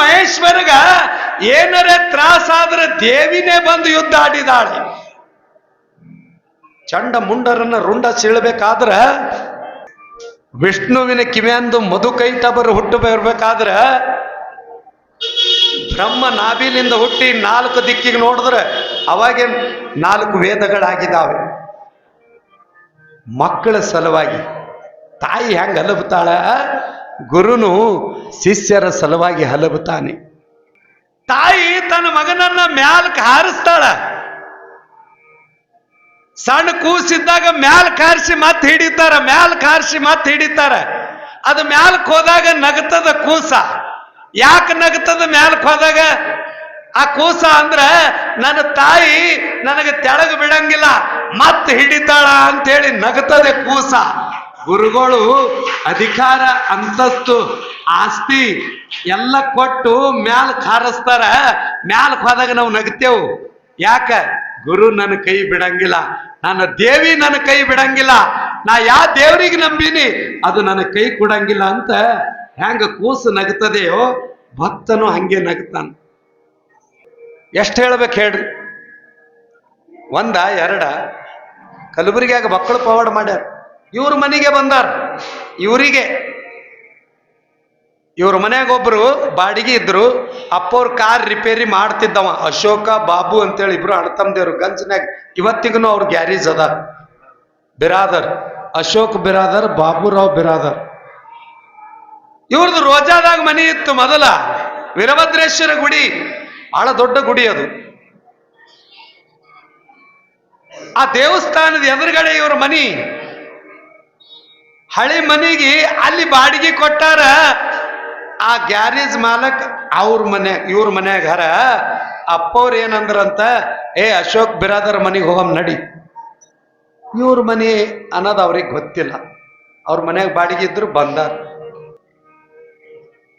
ಮಹೇಶ್ವರಗ ಏನರ ತ್ರಾಸ ಆದ್ರೆ ದೇವಿನೇ ಬಂದು ಯುದ್ಧ ಆಡಿದಾಳೆ. ಚಂಡ ಮುಂಡರನ್ನ ರುಂಡ ಸೀಳ್ಬೇಕಾದ್ರ, ವಿಷ್ಣುವಿನ ಕಿವಿಯಂದು ಮಧು ಕೈಟಬರು ಹುಟ್ಟು ಬರ್ಬೇಕಾದ್ರ, ಬ್ರಹ್ಮ ನಾಭಿನಿಂದ ಹುಟ್ಟಿ ನಾಲ್ಕು ದಿಕ್ಕಿಗೆ ನೋಡಿದ್ರೆ ಅವಾಗೆ ನಾಲ್ಕು ವೇದಗಳಾಗಿದ್ದಾವೆ. ಮಕ್ಕಳ ಸಲುವಾಗಿ ತಾಯಿ ಹೆಂಗ್ ಹಲಬುತ್ತಾಳ ಗುರುನು ಶಿಷ್ಯರ ಸಲುವಾಗಿ ಹಲಬುತ್ತಾನೆ. ತಾಯಿ ತನ್ನ ಮಗನನ್ನ ಮ್ಯಾಲ್ಕ್ ಹಾರಿಸ್ತಾಳ. ಸಣ್ಣ ಕೂಸಿದ್ದಾಗ ಮ್ಯಾಲ್ ಕಾರಿಸಿ ಮತ್ತೆ ಹಿಡಿತಾರ ಮ್ಯಾಲ್ ಕಾರಿಸಿ ಮತ್ತೆ ಹಿಡಿತಾರ. ಅದು ಮ್ಯಾಲ್ಕ್ ಹೋದಾಗ ನಗತದ ಕೂಸ. ಯಾಕೆ ನಗತದ ಮ್ಯಾಲ್ಕ್ ಹೋದಾಗ? ಆ ಕೂಸ ಅಂದ್ರ ನನ್ನ ತಾಯಿ ನನಗೆ ತೆಳಗ ಬಿಡಂಗಿಲ್ಲ, ಮತ್ತೆ ಹಿಡಿತಾಳ ಅಂತೇಳಿ ನಗತದೆ ಕೂಸ. ಗುರುಗಳು ಅಧಿಕಾರ, ಅಂತಸ್ತು, ಆಸ್ತಿ ಎಲ್ಲ ಕೊಟ್ಟು ಮ್ಯಾಲ ಖಾರಿಸ್ತಾರ ಮ್ಯಾಲಕ್ಕೆ ಹೋದಾಗ ನಾವು ನಗ್ತೇವು. ಯಾಕ? ಗುರು ನನ್ನ ಕೈ ಬಿಡಂಗಿಲ್ಲ, ನನ್ನ ದೇವಿ ನನ್ನ ಕೈ ಬಿಡಂಗಿಲ್ಲ, ನಾ ಯಾವ ದೇವರಿಗೆ ನಂಬಿನಿ, ಅದು ನನ್ನ ಕೈ ಕೊಡಂಗಿಲ್ಲ ಅಂತ ಹೆಂಗ ಕೂಸು ನಗ್ತದೆಯೋ, ಭಕ್ತನು ಹಂಗೆ ನಗ್ತಾನ. ಎಷ್ಟು ಹೇಳ್ಬೇಕು ಹೇಳ್ರಿ? ಒಂದ, ಎರಡ. ಕಲಬುರಗಿಯಾಗ ಮಕ್ಕಳು ಪವಾಡ ಮಾಡ್ಯಾರ. ಇವ್ರ ಮನೆಗೆ ಬಂದಾರ. ಇವರಿಗೆ ಇವ್ರ ಮನೆಯಾಗೊಬ್ರು ಬಾಡಿಗೆ ಇದ್ರು, ಅಪ್ಪವ್ರ ಕಾರ್ ರಿಪೇರಿ ಮಾಡ್ತಿದ್ದವ, ಅಶೋಕ, ಬಾಬು ಅಂತೇಳಿ ಇಬ್ರು ಅಣ್ತಮ್ದೇವ್ರು ಗಂಜನ್ಯಾಗ ಇವತ್ತಿಗೂ ಅವ್ರ ಗ್ಯಾರೇಜ್ ಅದ. ಬಿರಾದರ್, ಅಶೋಕ್ ಬಿರಾದರ್, ಬಾಬುರಾವ್ ಬಿರಾದರ್. ಇವ್ರದ್ದು ರೋಜಾದಾಗ ಮನೆ ಇತ್ತು ಮೊದಲ, ವೀರಭದ್ರೇಶ್ವರ ಗುಡಿ ಬಹಳ ದೊಡ್ಡ ಗುಡಿ ಅದು. ಆ ದೇವಸ್ಥಾನದ ಎದುರುಗಡೆ ಇವ್ರ ಮನಿ ಹಳಿ ಮನೆಗೆ ಅಲ್ಲಿ ಬಾಡಿಗೆ ಕೊಟ್ಟಾರ. ಆ ಗ್ಯಾರೇಜ್ ಮಾಲಕ್ ಅವ್ರ ಮನೆ, ಇವ್ರ ಮನ್ಯಾಗ ಹರ, ಅಪ್ಪವ್ರು ಏನಂದ್ರಂತ, ಏ ಅಶೋಕ್ ಬಿರಾದರ್ ಮನೆಗೆ ಹೋಗಮ್ ನಡಿ. ಇವ್ರ ಮನೆ ಅನ್ನೋದು ಅವ್ರಿಗೆ ಗೊತ್ತಿಲ್ಲ. ಅವ್ರ ಮನೆಯಾಗ ಬಾಡಿಗೆ ಇದ್ರು ಬಂದ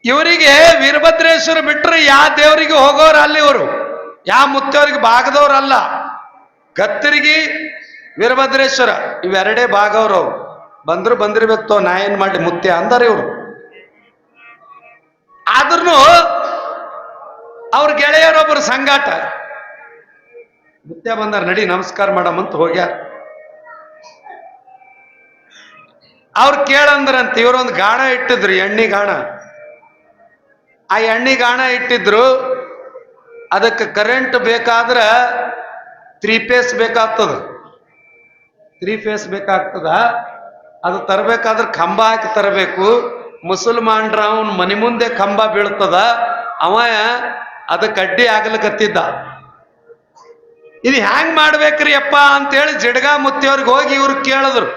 ಇವರಿಗೆ ವೀರಭದ್ರೇಶ್ವರ ಬಿಟ್ಟರೆ ಯಾವ ದೇವರಿಗೆ ಹೋಗೋರು ಅಲ್ಲಿ ಇವರು? ಯಾವ ಮುತ್ತವ್ರಿಗೆ ಭಾಗದವ್ರಲ್ಲ ಗತ್ತರಿಗೆ ವೀರಭದ್ರೇಶ್ವರ, ಇವೆರಡೇ ಭಾಗವ್ರು ಅವ್ರು. ಬಂದ್ರು ಬಂದಿರ್ಬೇಕು ನಾ ಏನ್ ಮಾಡಿ ಮುತ್ತೆ ಅಂದಾರ ಇವ್ರು. ಆದ್ರೂ ಅವ್ರ ಗೆಳೆಯರೊಬ್ಬರು ಸಂಗಾಟ. ಮುತ್ಯ ಬಂದಾರ, ನಡಿ ನಮಸ್ಕಾರ ಮಾಡಮಂತ ಹೋಗ್ಯಾರ. ಅವ್ರು ಕೇಳಂದ್ರಂತ ಇವ್ರೊಂದು ಗಾಣ ಇಟ್ಟಿದ್ರು, ಎಣ್ಣೆ ಗಾಣ. ಆ ಎಣ್ಣೆ ಗಾಣ ಇಟ್ಟಿದ್ರು, ಅದಕ್ಕೆ ಕರೆಂಟ್ ಬೇಕಾದ್ರ ತ್ರೀ ಫೇಸ್ ಬೇಕಾಗ್ತದ. ತ್ರೀ ಫೇಸ್ ಬೇಕಾಗ್ತದ. ಅದು ತರಬೇಕಾದ್ರೆ ಕಂಬ ಹಾಕಿ ತರಬೇಕು. ಮುಸಲ್ಮಾನ್ರ ಅವನ ಮನೆ ಮುಂದೆ ಕಂಬ ಬೀಳ್ತದ, ಅವ ಅದಕ್ಕೆ ಕಡ್ಡಿ ಆಗ್ಲಿಕ್ಕತ್ತಿದ್ದ ಇದು ಹ್ಯಾಂಗ್ ಮಾಡ್ಬೇಕ್ರಿ ಅಪ್ಪ ಅಂತೇಳಿ ಜಿಡ್ಗಾ ಮುತ್ತಿಯವ್ರಿಗೆ ಹೋಗಿ ಇವ್ರು ಕೇಳಿದ್ರು.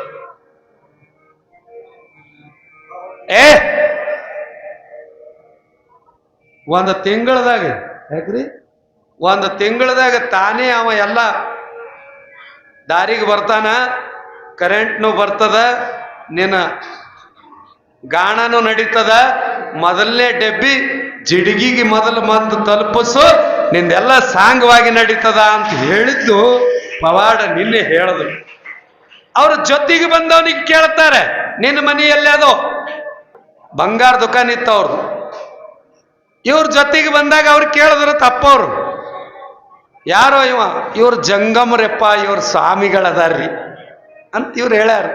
ಏ! ಒಂದು ತಿಂಗಳದಾಗ, ಯಾಕ್ರಿ? ಒಂದು ತಿಂಗಳದಾಗ ತಾನೇ ಅವ ಎಲ್ಲ ದಾರಿಗೆ ಬರ್ತಾನ. ಕರೆಂಟ್ನು ಬರ್ತದ, ನಿನ್ನ ಗಾಣನು ನಡೀತದ, ಮೊದಲನೇ ಡೆಬ್ಬಿ ಜಿಡಿಗಿಗೆ ಮೊದಲು ಮಂದು ತಲುಪಿಸು, ನಿಂದೆಲ್ಲ ಸಾಂಗವಾಗಿ ನಡೀತದ ಅಂತ ಹೇಳಿದ್ದು ಪವಾಡ ನಿನ್ನೆ ಹೇಳದು. ಅವ್ರ ಜೊತೆಗೆ ಬಂದವನಿಗೆ ಕೇಳ್ತಾರೆ, ನಿನ್ನ ಮನೆಯಲ್ಲಿ ಅದು ಬಂಗಾರ ದುಕಾನ್ ಇತ್ತು ಅವ್ರದ್ದು ಇವ್ರ ಜೊತೆಗೆ ಬಂದಾಗ ಅವ್ರು ಕೇಳಿದ್ರು ತಪ್ಪವ್ರು. ಯಾರೋ ಇವ, ಇವ್ರ ಜಂಗಮರೆಪ್ಪ, ಇವ್ರ ಸ್ವಾಮಿಗಳದಾರ್ರಿ. ಅಂತ ಇವ್ರು ಹೇಳ್ಯಾರ.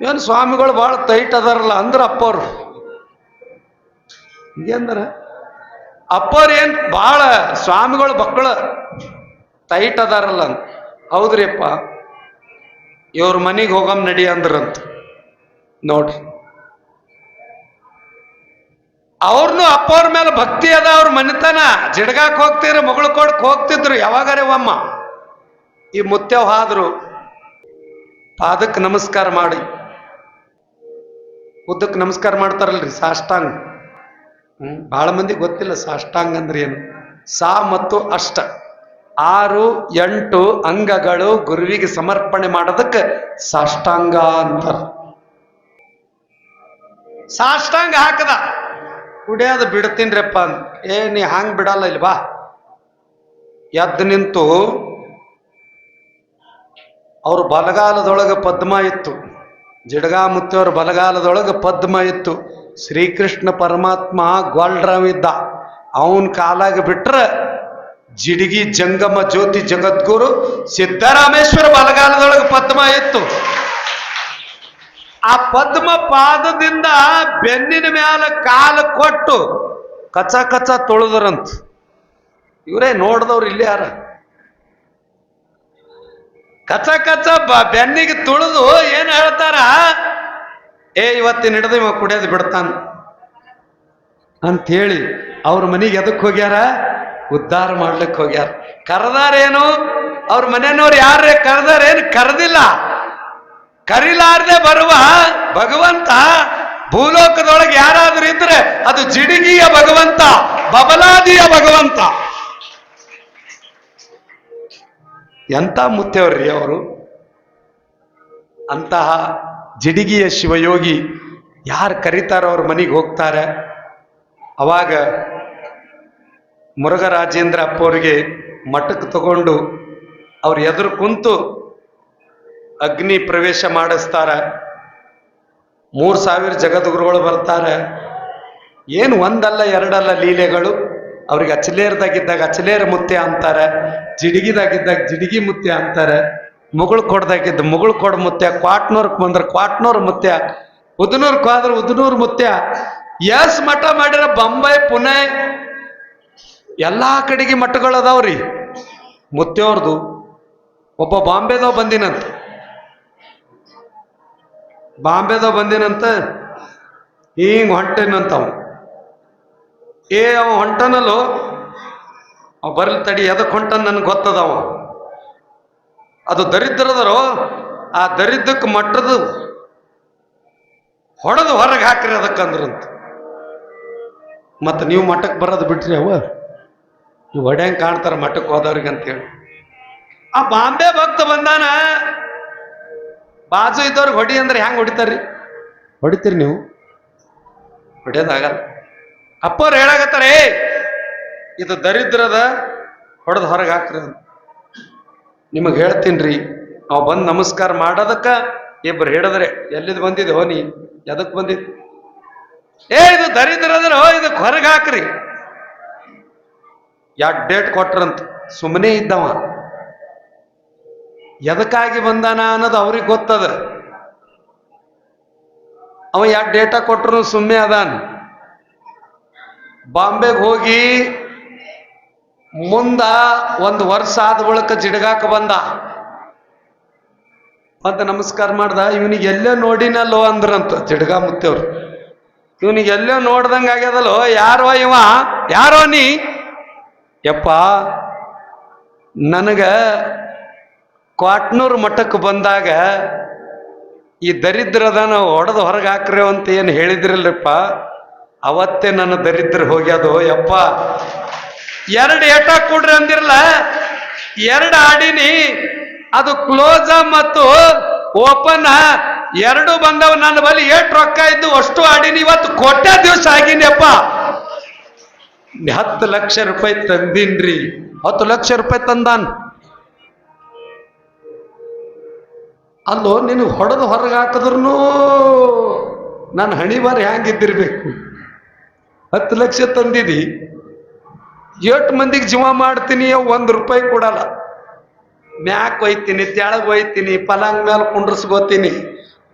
ಇವನ್ ಸ್ವಾಮಿಗಳು ಭಾಳ ತೈಟ್ ಅದಾರಲ್ಲ ಅಂದ್ರೆ ಅಪ್ಪವ್ರು ಹಿಂಗಂದ್ರ ಅಪ್ಪವ್ರು ಏನು ಭಾಳ ಸ್ವಾಮಿಗಳು ಮಕ್ಕಳು ತೈಟ್ ಅದಾರಲ್ಲ ಅಂತ. ಹೌದ್ರಿಪ್ಪ. ಇವ್ರ ಮನೆಗೆ ಹೋಗಮ್ ನಡಿ ಅಂದ್ರಂತ. ನೋಡ್ರಿ ಅವ್ರನ್ನೂ ಅಪ್ಪವ್ರ ಮೇಲೆ ಭಕ್ತಿ ಅದ, ಅವ್ರ ಮನೆತನ. ಜಿಡ್ಗಾಕ್ ಹೋಗ್ತಿದ್ರು ಮಗಳು ಕೊಡಕ್ ಹೋಗ್ತಿದ್ರು, ಯಾವಾಗಾರೆ ಒಮ್ಮ. ಈ ಮುತ್ಯವ್ ಹಾದ್ರು ಪಾದಕ್ಕೆ ನಮಸ್ಕಾರ ಮಾಡಿ. ಉದ್ದಕ್ಕೆ ನಮಸ್ಕಾರ ಮಾಡ್ತಾರಲ್ರಿ, ಸಾಷ್ಟಾಂಗ. ಹ್ಮ್ ಬಹಳ ಮಂದಿ ಗೊತ್ತಿಲ್ಲ ಸಾಷ್ಟಾಂಗ ಅಂದ್ರೆ ಏನು. ಸಾ ಮತ್ತು ಅಷ್ಟ. ಆರು, ಎಂಟು ಅಂಗಗಳು ಗುರುವಿಗೆ ಸಮರ್ಪಣೆ ಮಾಡೋದಕ್ಕೆ ಸಾಷ್ಟಾಂಗ ಅಂತ ಸಾಷ್ಟಾಂಗ ಹಾಕದ. ಕುಡಿಯೋದು ಬಿಡ್ತೀನ್ರಪ್ಪ ಅಂತ ಏ, ನೀ ಹಂಗೆ ಬಿಡಲ್ಲ ಇಲ್ವಾ ಎದ್ದು ನಿಂತು ಅವ್ರ ಬಲಗಾಲದೊಳಗೆ ಪದ್ಮ ಇತ್ತು ಜಿಡಗಾಮುತ್ತಿಯವ್ರ ಬಲಗಾಲದೊಳಗೆ ಪದ್ಮ ಇತ್ತು ಶ್ರೀಕೃಷ್ಣ ಪರಮಾತ್ಮ ಗ್ವಾಲ್ರಾವ್ ಇದ್ದ ಅವನ್ ಕಾಲಾಗ ಬಿಟ್ರ ಜಿಡಿಗಿ ಜಂಗಮ ಜ್ಯೋತಿ ಜಗದ್ಗುರು ಸಿದ್ದರಾಮೇಶ್ವರ ಬಲಗಾಲದೊಳಗೆ ಪದ್ಮ ಇತ್ತು ಆ ಪದ್ಮ ಪಾದದಿಂದ ಬೆನ್ನಿನ ಮ್ಯಾಲ ಕಾಲ ಕೊಟ್ಟು ಕಚ ಕಚ ತೊಳೆದರಂತ. ಇವರೇ ನೋಡ್ದವ್ರು ಇಲ್ಲಿ ಯಾರ? ಕಚ ಕಚ ಬೆನ್ನಿಗೆ ತುಳಿದು ಏನು ಹೇಳ್ತಾರ? ಏ, ಇವತ್ತಿನ ಹಿಡಿದು ಇವ ಕುಡಿಯೋದು ಬಿಡ್ತಾನ. ಅಂಥೇಳಿ ಅವ್ರ ಮನೆಗೆ ಎದಕ್ಕೆ ಹೋಗ್ಯಾರ? ಉದ್ಧಾರ ಮಾಡ್ಲಿಕ್ಕೆ ಹೋಗ್ಯಾರ. ಕರೆದಾರೇನು ಅವ್ರ ಮನೆಯವ್ರು ಯಾರೇ ಕರೆದಾರೇನು ಕರೆದಿಲ್ಲ. ಕರಿಲಾರ್ದೆ ಬರುವ ಭಗವಂತ ಭೂಲೋಕದೊಳಗೆ ಯಾರಾದ್ರೂ ಇದ್ರೆ ಅದು ಜಿಡಿಗಿಯ ಭಗವಂತ, ಬಬಲಾದಿಯ ಭಗವಂತ. ಎಂತ ಮುತ್ತೆಯವ್ರಿ ಅವರು? ಅಂತಹ ಜಿಡಿಗಿಯ ಶಿವಯೋಗಿ ಯಾರು ಕರೀತಾರೋ ಅವ್ರ ಮನೆಗೆ ಹೋಗ್ತಾರೆ. ಅವಾಗ ಮುರುಘರಾಜೇಂದ್ರ ಅಪ್ಪವ್ರಿಗೆ ಮಠಕ್ಕೆ ತಗೊಂಡು ಅವ್ರ ಎದುರು ಕುಂತು ಅಗ್ನಿ ಪ್ರವೇಶ ಮಾಡಿಸ್ತಾರೆ. ಮೂರು ಸಾವಿರ ಜಗದ್ಗುರುಗಳು ಬರ್ತಾರೆ. ಏನು ಒಂದಲ್ಲ ಎರಡಲ್ಲ ಲೀಲೆಗಳು? ಅವ್ರಿಗೆ ಅಚಲೇರ್ದಾಗಿದ್ದಾಗ ಅಚಲೇರ ಮುತ್ತೆ ಅಂತಾರೆ. ಜಿಡಿಗಿದಾಗಿದ್ದಾಗ ಜಿಡಿಗಿ ಮುತ್ಯ ಅಂತಾರೆ, ಮುಗುಳು ಕೊಡ್ದಾಗಿದ್ದ ಮುಗುಳು ಕೊಡ ಮುತ್ಯ, ಕ್ವಾಟ್ನೂರ್ಕ್ ಬಂದ್ರೆ ಕ್ವಾಟ್ನೂರ್ ಮುತ್ಯ, ಉದನೂರ್ಕ್ ಹೋದ್ರೆ ಉದನೂರ್ ಮುತ್ಯ. ಎಸ್ ಮಠ ಮಾಡಿರ ಬೊಂಬೈ, ಪುಣೆ, ಎಲ್ಲಾ ಕಡೆಗೆ ಮಠಗಳು ಅದಾವ್ರಿ ಮುತ್ಯವ್ರದು ಒಬ್ಬ ಬಾಂಬೆದವ್ ಬಂದಿನಂತ. ಬಾಂಬೆದವ್ ಬಂದಿನಂತ. ಹಿಂಗ್ ಹೊಂಟೇನಂತ ಅವ ಏ ಅವ ಹೊಂಟನಲ್ಲೋ ಅವ ಬರ್ಲಿ ತಡಿ, ಎದಕ್ ಹೊಂಟ ನನ್ಗೆ ಗೊತ್ತದವ ಅದು ದರಿದ್ರದರು, ಆ ದರಿದ್ರಕ್ಕೆ ಮಟ್ಟದ ಹೊಡೆದು ಹೊರಗೆ ಹಾಕ್ರಿ ಅದಕ್ಕಂದ್ರಂತ ಮತ್ತೆ ನೀವು ಮಠಕ್ಕೆ ಬರೋದು ಬಿಟ್ರಿ ಅವ ನೀವು ಹೊಡ್ಯಂಗ್ ಕಾಣ್ತಾರ ಮಠಕ್ಕೆ ಹೋದವ್ರಿಗೆ ಅಂತೇಳಿ. ಆ ಬಾಂಬೆ ಭಕ್ತ ಬಂದಾನ. ಬಾಜು ಇದ್ದವ್ರಿಗೆ ಹೊಡಿ ಅಂದ್ರೆ ಹೆಂಗ್ ಹೊಡಿತಾರ್ರಿ? ಹೊಡಿತೀರಿ ನೀವು? ಹೊಡಿಯೋದಾಗಲ್ಲ ಅಪ್ಪವ್ರು ಹೇಳಾಗತ್ತಾರೇ ಇದು ದರಿದ್ರದ ಹೊಡೆದು ಹೊರಗೆ ಹಾಕ್ರಿ ನಿಮಗೆ ರೀ ನಾವು ಬಂದು ನಮಸ್ಕಾರ ಮಾಡೋದಕ್ಕ ಇಬ್ರು ಹೇಳಿದ್ರೆ ಎಲ್ಲಿದ್ ಬಂದಿದೆ ಹೋನಿ, ಎದಕ್ ಬಂದಿದ್ ಏ, ಇದು ದರಿದ್ರದ್ರ ಇದಕ್ಕೆ ಹೊರಗೆ ಹಾಕ್ರಿ. ಯಾಕೆ ಡೇಟ್ ಕೊಟ್ರಂತ? ಸುಮ್ಮನೆ ಇದ್ದವ. ಎದಕ್ಕಾಗಿ ಬಂದಾನ ಅನ್ನೋದು ಅವ್ರಿಗೆ ಗೊತ್ತದ. ಅವ ಯಾಕೆ ಡೇಟಾ ಕೊಟ್ರು ಸುಮ್ಮನೆ ಅದಾನ? ಬಾಂಬೆಗೆ ಹೋಗಿ ಮುಂದ ಒಂದು ವರ್ಷ ಆದ ಬಳಿಕ ಜಿಡ್ಗಾಕ ಬಂದ. ಅಂತ ನಮಸ್ಕಾರ ಮಾಡ್ದ, ಇವನಿಗೆ ಎಲ್ಲೋ ನೋಡಿನಲ್ಲೋ ಅಂದ್ರಂತ ಜಿಡ್ಗಾ ಮುತ್ತೇವ್ರು. ಇವನಿಗೆ ಎಲ್ಲೋ ನೋಡ್ದಂಗ ಆಗ್ಯದಲ್ಲೋ, ಯಾರೋ ಇವ, ಯಾರೋ ನೀ? ಯಪ್ಪ, ನನಗ ಕ್ವಾಟ್ನೂರು ಮಠಕ್ಕೆ ಬಂದಾಗ ಈ ದರಿದ್ರದ ನಾವು ಹೊಡೆದು ಹೊರಗೆ ಹಾಕ್ರಿ ಅಂತ ಏನು ಹೇಳಿದ್ರಲ್ರಪ್ಪ ಅವತ್ತೇ ನನ್ನ ದರಿದ್ರ ಹೋಗ್ಯದು, ಯಪ್ಪ. ಎರಡು ಏಟ ಕೊಡ್ರಿ ಅಂದಿರಲ್ಲ? ಎರಡು ಆಡಿನಿ, ಅದು ಕ್ಲೋಸ ಮತ್ತು ಓಪನ್ ಎರಡು ಬಂದವ, ನನ್ನ ಬಳಿ ಏಟ್ ರೊಕ್ಕ ಇದ್ದು ಅಷ್ಟು ಆಡಿನಿ, ಇವತ್ತು ಕೊಟ್ಟೆ ದಿವಸ ಆಗಿನಿಯಪ್ಪ. ಹತ್ತು ಲಕ್ಷ ರೂಪಾಯಿ ತಂದಿನ್ರಿ. ಹತ್ತು ಲಕ್ಷ ರೂಪಾಯಿ ತಂದಾನ್. ಅಲ್ಲೋ ನಿನಗೆ ಹೊಡೆದು ಹೊರಗೆ ಹಾಕಿದ್ರು ನಾನು ಹಣಿ ಬಾರಿ ಹ್ಯಾಂಗಿದ್ದಿರ್ಬೇಕು. ಹತ್ತು ಲಕ್ಷ ತಂದಿದಿ. ಎಷ್ಟು ಮಂದಿಗೆ ಜೀವ ಮಾಡ್ತೀನಿ ಒಂದು ರೂಪಾಯಿ ಕೊಡಲ್ಲ. ಮ್ಯಾಕ್ ಒಯ್ತೀನಿ, ತೆಳಗ್ ಒಯ್ತೀನಿ, ಪಲಂಗ್ ಮೇಲೆ ಕುಂಡ್ರಸ್ಕೋತೀನಿ.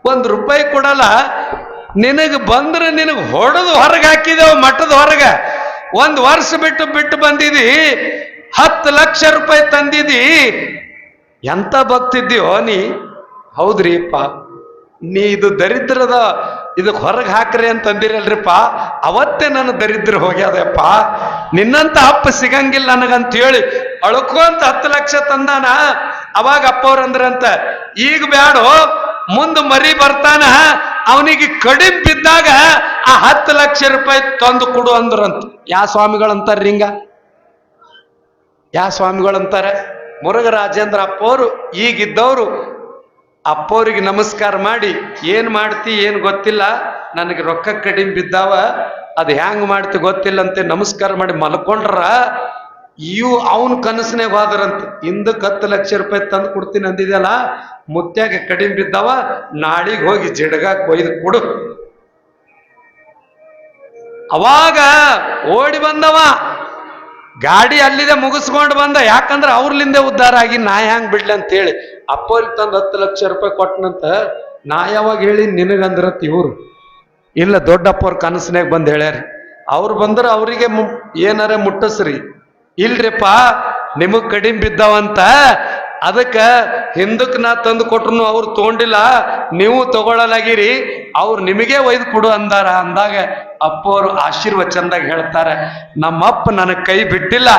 ಒಂದು ರೂಪಾಯಿ ಕೊಡಲ್ಲ. ನಿನಗೆ ಬಂದ್ರೆ ನಿನಗೆ ಹೊಡೆದು ಹೊರಗೆ ಹಾಕಿದೆವು ಮಠದ ಹೊರಗೆ. ಒಂದು ವರ್ಷ ಬಿಟ್ಟು ಬಿಟ್ಟು ಬಂದಿದಿ, ಹತ್ತು ಲಕ್ಷ ರೂಪಾಯಿ ತಂದಿದಿ. ಎಂತ ಭಕ್ತಿದ್ಯೋ ನೀ? ಹೌದ್ರಿಪ್ಪ. ನೀ ಇದು ದರಿದ್ರದ ಇದಕ್ಕೆ ಹೊರಗೆ ಹಾಕ್ರಿ ಅಂತ ಅಂದಿರಲ್ರಿಪ್ಪ ಅವತ್ತೇ ನಾನು ದರಿದ್ರ ಹೋಗ್ಯದಪ್ಪ ನಿನ್ನಂತ ಅಪ್ಪ ಸಿಗಂಗಿಲ್ಲ ನನಗಂತ ಹೇಳಿ ಅಳ್ಕೊಂತ ಹತ್ತು ಲಕ್ಷ ತಂದಾನ. ಅವಾಗ ಅಪ್ಪವ್ರ ಅಂದ್ರಂತ, ಈಗ ಬ್ಯಾಡೋ, ಮುಂದೆ ಮರಿ ಬರ್ತಾನ. ಅವನಿಗೆ ಕಡಿಮೆ ಬಿದ್ದಾಗ ಆ ಹತ್ತು ಲಕ್ಷ ರೂಪಾಯಿ ತಂದು ಕೊಡು ಅಂದ್ರಂತ. ಯಾ ಸ್ವಾಮಿಗಳಂತಾರ ರಿಂಗ ಯಾ ಸ್ವಾಮಿಗಳಂತಾರೆ? ಮುರುಘರಾಜೇಂದ್ರ ಅಪ್ಪವರು ಈಗಿದ್ದವರು ಅಪ್ಪವ್ರಿಗೆ ನಮಸ್ಕಾರ ಮಾಡಿ, ಏನ್ ಮಾಡ್ತಿ, ಏನ್ ಗೊತ್ತಿಲ್ಲ, ನನಗೆ ರೊಕ್ಕ ಕಡಿಮೆ ಬಿದ್ದಾವ, ಅದು ಹ್ಯಾಂಗ್ ಮಾಡ್ತಿ ಗೊತ್ತಿಲ್ಲ ಅಂತ ನಮಸ್ಕಾರ ಮಾಡಿ ಮಲ್ಕೊಂಡ್ರ, ಇವು ಅವನ ಕನಸನೇ ಹೋದ್ರಂತ. ಹಿಂದಕ್ಕೆ ಹತ್ತು ಲಕ್ಷ ರೂಪಾಯಿ ತಂದು ಕೊಡ್ತೀನಿ ಅಂದಿದ್ಯಲ್ಲ, ಮುತ್ಯಾಗ ಕಡಿಮೆ ಬಿದ್ದಾವ, ನಾಳಿಗೆ ಹೋಗಿ ಜಿಡ್ಗ ಕೊಯ್ದು ಕೊಡು. ಅವಾಗ ಓಡಿ ಬಂದವ, ಗಾಡಿ ಅಲ್ಲಿದೆ ಮುಗಿಸ್ಕೊಂಡು ಬಂದ, ಯಾಕಂದ್ರೆ ಅವ್ರಲಿಂದೆ ಉದ್ಧಾರ ಆಗಿ ನಾ ಹ್ಯಾಂಗ್ ಬಿಡ್ಲಿ ಅಂತ ಹೇಳಿ ಅಪ್ಪವ್ರಿಗೆ ತಂದು ಹತ್ತು ಲಕ್ಷ ರೂಪಾಯಿ ಕೊಟ್ಟನಂತ ನಾ ಯಾವಾಗ ಹೇಳಿ ನಿನಗಂದ್ರತ್ ಇವ್ರು. ಇಲ್ಲ ದೊಡ್ಡಪ್ಪವ್ರ ಕನಸಿನಾಗ ಬಂದು ಹೇಳ್ಯಾರಿ. ಅವ್ರು ಬಂದ್ರೆ ಅವರಿಗೆ ಏನಾರ ಮುಟ್ಟಸ್ರಿ. ಇಲ್ರಿಪ್ಪ ನಿಮಗ್ ಕಡಿಮೆ ಬಿದ್ದಾವಂತ ಅದಕ್ಕೆ ಹಿಂದಕ್ಕೆ ನಾ ತಂದು ಕೊಟ್ರು ಅವ್ರು ತಗೊಂಡಿಲ್ಲ, ನೀವು ತಗೊಳ್ಳಲಾಗಿರಿ. ಅವ್ರು ನಿಮಗೆ ಒಯ್ದು ಕೊಡು ಅಂದಾರ ಅಂದಾಗ ಅಪ್ಪ ಅಪ್ಪವರು ಆಶೀರ್ವಚನದಾಗ ಹೇಳ್ತಾರೆ, ನಮ್ಮಪ್ಪ ನನಗೆ ಕೈ ಬಿಟ್ಟಿಲ್ಲ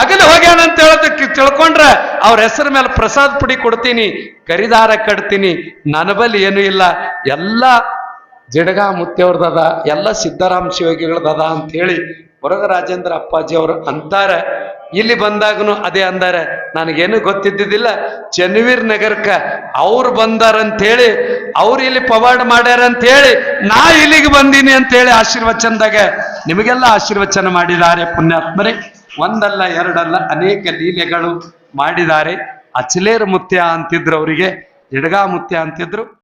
ಅಗಲ ಹೋಗ್ಯಾನ ಅಂತ ಹೇಳೋದಕ್ಕೆ ತಿಳ್ಕೊಂಡ್ರೆ ಅವ್ರ ಹೆಸರ ಮೇಲೆ ಪ್ರಸಾದ ಪುಡಿ ಕೊಡ್ತೀನಿ, ಕರಿದಾರ ಕಟ್ತೀನಿ, ನನ್ನ ಬಲಿ ಏನೂ ಇಲ್ಲ. ಎಲ್ಲ ಜಡಗ ಮುತ್ತೆಯವ್ರದದ, ಎಲ್ಲ ಸಿದ್ದರಾಮ ಶಿವಗಿಗಳದದ ಅಂತ ಹೇಳಿ ಹೊರಗ ರಾಜೇಂದ್ರ ಅಪ್ಪಾಜಿ ಅವರು ಅಂತಾರೆ. ಇಲ್ಲಿ ಬಂದಾಗನು ಅದೇ ಅಂದಾರೆ. ನನಗೇನು ಗೊತ್ತಿದ್ದಿದ್ದಿಲ್ಲ. ಚನ್ನವೀರ್ ನಗರಕ್ಕೆ ಅವ್ರು ಬಂದಾರಂತೇಳಿ, ಅವ್ರು ಇಲ್ಲಿ ಪವಾಡ್ ಹೇಳಿ ನಾ ಇಲ್ಲಿಗೆ ಬಂದೀನಿ ಅಂತ ಹೇಳಿ ಆಶೀರ್ವಚನದಾಗ ನಿಮಗೆಲ್ಲ ಆಶೀರ್ವಚನ ಮಾಡಿದ್ದಾರೆ ಪುಣ್ಯಾತ್ಮರೇ. ಒಂದಲ್ಲ ಎರಡಲ್ಲ ಅನೇಕ ಲೀಲೆಗಳು ಮಾಡಿದ್ದಾರೆ. ಅಚಲೇರ್ ಮುತ್ಯ ಅಂತಿದ್ರು ಅವರಿಗೆ ಎಡಗಾ ಮುತ್ಯ ಅಂತಿದ್ರು.